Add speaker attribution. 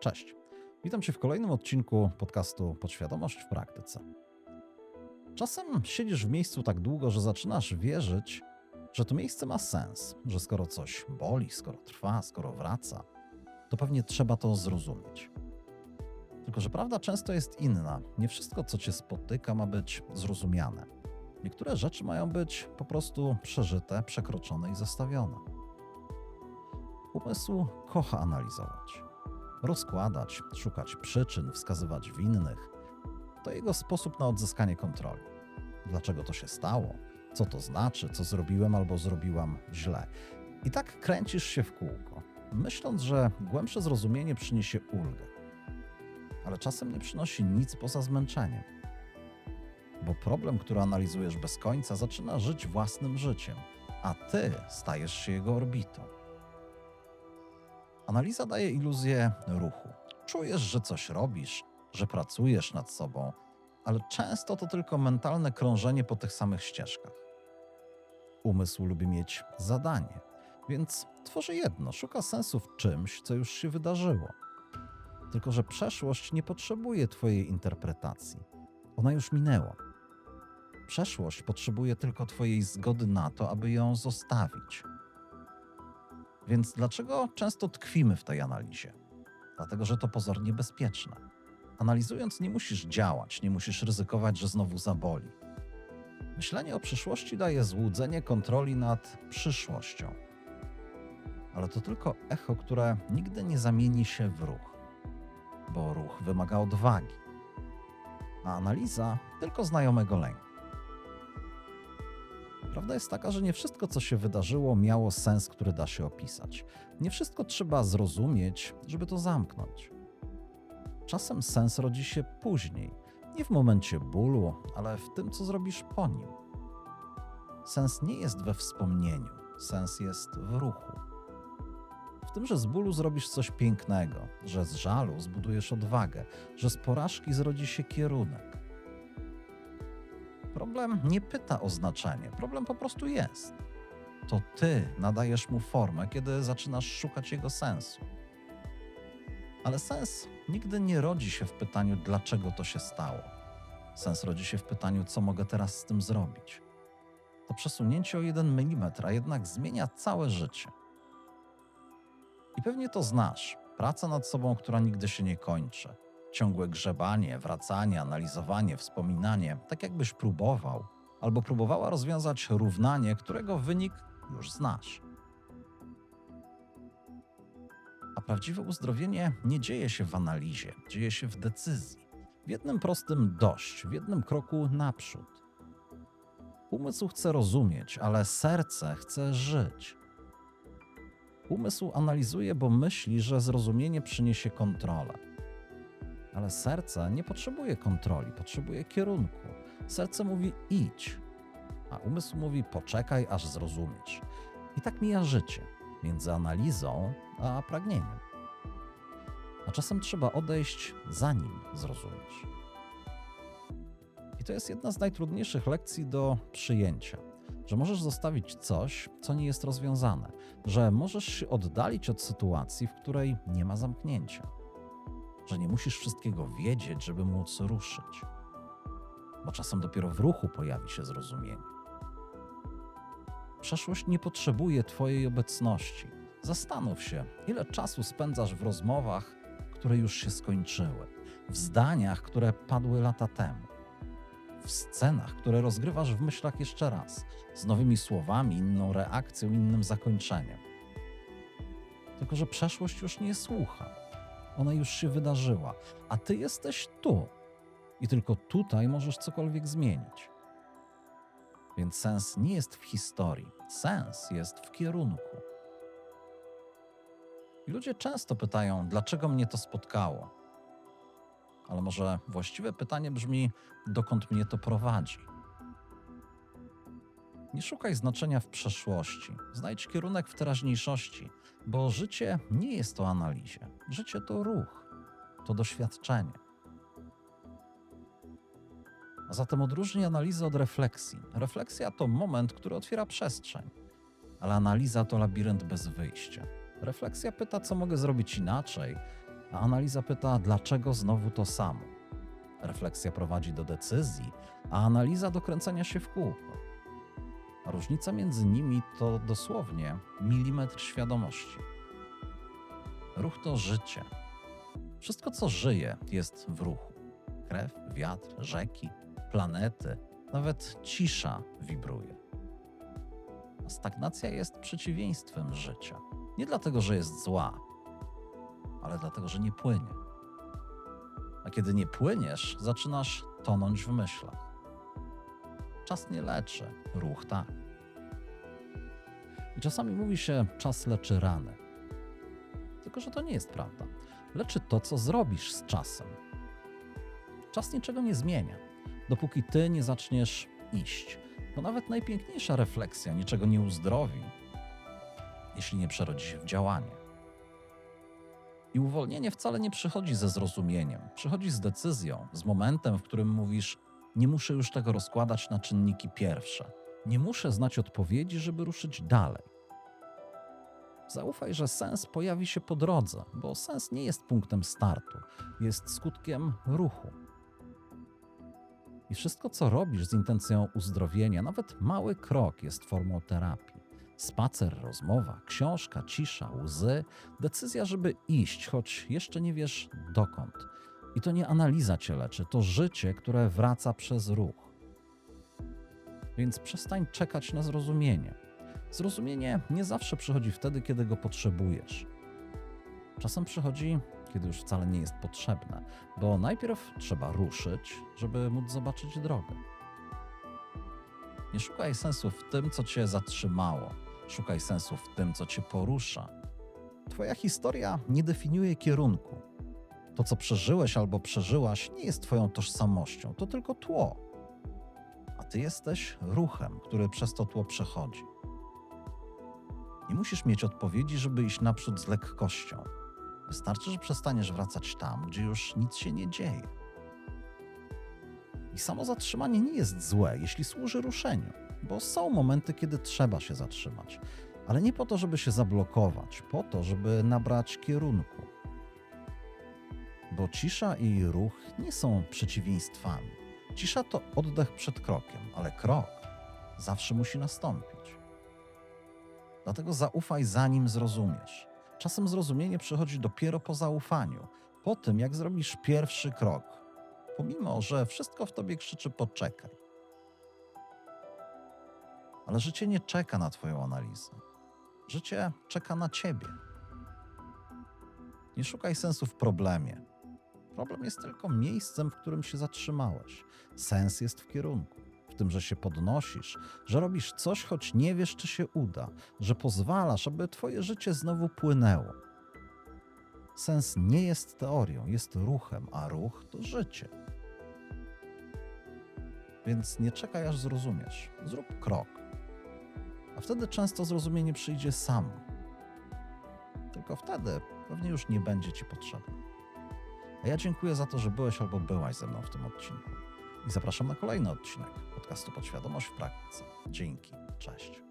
Speaker 1: Cześć. Witam Cię w kolejnym odcinku podcastu Podświadomość w praktyce. Czasem siedzisz w miejscu tak długo, że zaczynasz wierzyć, że to miejsce ma sens, że skoro coś boli, skoro trwa, skoro wraca, to pewnie trzeba to zrozumieć. Tylko, że prawda często jest inna. Nie wszystko, co Cię spotyka, ma być zrozumiane. Niektóre rzeczy mają być po prostu przeżyte, przekroczone i zostawione. Umysł kocha analizować rozkładać, szukać przyczyn, wskazywać winnych. To jego sposób na odzyskanie kontroli. Dlaczego to się stało? Co to znaczy? Co zrobiłem albo zrobiłam źle? I tak kręcisz się w kółko, myśląc, że głębsze zrozumienie przyniesie ulgę. Ale czasem nie przynosi nic poza zmęczeniem. Bo problem, który analizujesz bez końca, zaczyna żyć własnym życiem, a ty stajesz się jego orbitą. Analiza daje iluzję ruchu. Czujesz, że coś robisz, że pracujesz nad sobą, ale często to tylko mentalne krążenie po tych samych ścieżkach. Umysł lubi mieć zadanie, więc tworzy jedno, szuka sensu w czymś, co już się wydarzyło. Tylko, że przeszłość nie potrzebuje Twojej interpretacji. Ona już minęła. Przeszłość potrzebuje tylko Twojej zgody na to, aby ją zostawić. Więc dlaczego często tkwimy w tej analizie? Dlatego, że to pozornie bezpieczne. Analizując, nie musisz działać, nie musisz ryzykować, że znowu zaboli. Myślenie o przyszłości daje złudzenie kontroli nad przyszłością. Ale to tylko echo, które nigdy nie zamieni się w ruch, bo ruch wymaga odwagi, a analiza tylko znajomego lęku. Prawda jest taka, że nie wszystko, co się wydarzyło, miało sens, który da się opisać. Nie wszystko trzeba zrozumieć, żeby to zamknąć. Czasem sens rodzi się później, nie w momencie bólu, ale w tym, co zrobisz po nim. Sens nie jest we wspomnieniu, sens jest w ruchu. W tym, że z bólu zrobisz coś pięknego, że z żalu zbudujesz odwagę, że z porażki zrodzi się kierunek Problem nie pyta o znaczenie, problem po prostu jest. To ty nadajesz mu formę, kiedy zaczynasz szukać jego sensu. Ale sens nigdy nie rodzi się w pytaniu, dlaczego to się stało. Sens rodzi się w pytaniu, co mogę teraz z tym zrobić. To przesunięcie o jeden milimetr, a jednak zmienia całe życie. I pewnie to znasz. Praca nad sobą, która nigdy się nie kończy Ciągłe grzebanie, wracanie, analizowanie, wspominanie, tak jakbyś próbował albo próbowała rozwiązać równanie, którego wynik już znasz. A prawdziwe uzdrowienie nie dzieje się w analizie, dzieje się w decyzji. W jednym prostym dość, w jednym kroku naprzód. Umysł chce rozumieć, ale serce chce żyć. Umysł analizuje, bo myśli, że zrozumienie przyniesie kontrolę. Ale serce nie potrzebuje kontroli, potrzebuje kierunku. Serce mówi idź, a umysł mówi poczekaj, aż zrozumiesz. I tak mija życie między analizą a pragnieniem. A czasem trzeba odejść, zanim zrozumiesz. I to jest jedna z najtrudniejszych lekcji do przyjęcia, że możesz zostawić coś, co nie jest rozwiązane, że możesz się oddalić od sytuacji, w której nie ma zamknięcia że nie musisz wszystkiego wiedzieć, żeby móc ruszyć. Bo czasem dopiero w ruchu pojawi się zrozumienie. Przeszłość nie potrzebuje Twojej obecności. Zastanów się, ile czasu spędzasz w rozmowach, które już się skończyły, w zdaniach, które padły lata temu, w scenach, które rozgrywasz w myślach jeszcze raz, z nowymi słowami, inną reakcją, innym zakończeniem. Tylko, że przeszłość już nie słucha ona już się wydarzyła, a ty jesteś tu. I tylko tutaj możesz cokolwiek zmienić. Więc sens nie jest w historii, sens jest w kierunku. I ludzie często pytają, dlaczego mnie to spotkało. Ale może właściwe pytanie brzmi, dokąd mnie to prowadzi. Nie szukaj znaczenia w przeszłości, znajdź kierunek w teraźniejszości, bo życie nie jest o analizie. Życie to ruch, to doświadczenie. A zatem odróżnij analizę od refleksji. Refleksja to moment, który otwiera przestrzeń, ale analiza to labirynt bez wyjścia. Refleksja pyta, co mogę zrobić inaczej, a analiza pyta, dlaczego znowu to samo. Refleksja prowadzi do decyzji, a analiza do kręcenia się w kółko. Różnica między nimi to dosłownie milimetr świadomości. Ruch to życie. Wszystko, co żyje, jest w ruchu. Krew, wiatr, rzeki, planety, nawet cisza wibruje. Stagnacja jest przeciwieństwem życia. Nie dlatego, że jest zła, ale dlatego, że nie płynie. A kiedy nie płyniesz, zaczynasz tonąć w myślach. Czas nie leczy, ruch tak. I czasami mówi się, czas leczy rany. Tylko, że to nie jest prawda. Leczy to, co zrobisz z czasem. Czas niczego nie zmienia, dopóki ty nie zaczniesz iść. Bo nawet najpiękniejsza refleksja niczego nie uzdrowi, jeśli nie przerodzi się w działanie. I uwolnienie wcale nie przychodzi ze zrozumieniem, przychodzi z decyzją, z momentem, w którym mówisz: Nie muszę już tego rozkładać na czynniki pierwsze. Nie muszę znać odpowiedzi, żeby ruszyć dalej. Zaufaj, że sens pojawi się po drodze, bo sens nie jest punktem startu, jest skutkiem ruchu. I wszystko, co robisz z intencją uzdrowienia, nawet mały krok jest formą terapii. Spacer, rozmowa, książka, cisza, łzy, decyzja, żeby iść, choć jeszcze nie wiesz dokąd. I to nie analiza cię leczy, to życie, które wraca przez ruch. Więc przestań czekać na zrozumienie. Zrozumienie nie zawsze przychodzi wtedy, kiedy go potrzebujesz. Czasem przychodzi, kiedy już wcale nie jest potrzebne, bo najpierw trzeba ruszyć, żeby móc zobaczyć drogę. Nie szukaj sensu w tym, co cię zatrzymało. Szukaj sensu w tym, co cię porusza. Twoja historia nie definiuje kierunku. To, co przeżyłeś albo przeżyłaś, nie jest Twoją tożsamością, to tylko tło. A Ty jesteś ruchem, który przez to tło przechodzi. Nie musisz mieć odpowiedzi, żeby iść naprzód z lekkością. Wystarczy, że przestaniesz wracać tam, gdzie już nic się nie dzieje. I samo zatrzymanie nie jest złe, jeśli służy ruszeniu, bo są momenty, kiedy trzeba się zatrzymać, ale nie po to, żeby się zablokować, po to, żeby nabrać kierunku. Bo cisza i ruch nie są przeciwieństwami. Cisza to oddech przed krokiem, ale krok zawsze musi nastąpić. Dlatego zaufaj, zanim zrozumiesz. Czasem zrozumienie przychodzi dopiero po zaufaniu, po tym, jak zrobisz pierwszy krok, pomimo że wszystko w tobie krzyczy poczekaj. Ale życie nie czeka na Twoją analizę. Życie czeka na Ciebie. Nie szukaj sensu w problemie. Problem jest tylko miejscem, w którym się zatrzymałeś. Sens jest w kierunku, tym, że się podnosisz, że robisz coś, choć nie wiesz, czy się uda, że pozwalasz, aby Twoje życie znowu płynęło. Sens nie jest teorią, jest ruchem, a ruch to życie. Więc nie czekaj, aż zrozumiesz. Zrób krok. A wtedy często zrozumienie przyjdzie samo. Tylko wtedy pewnie już nie będzie ci potrzebne. A ja dziękuję za to, że byłeś albo byłaś ze mną w tym odcinku. I zapraszam na kolejny odcinek podcastu Podświadomość w praktyce. Dzięki. Cześć.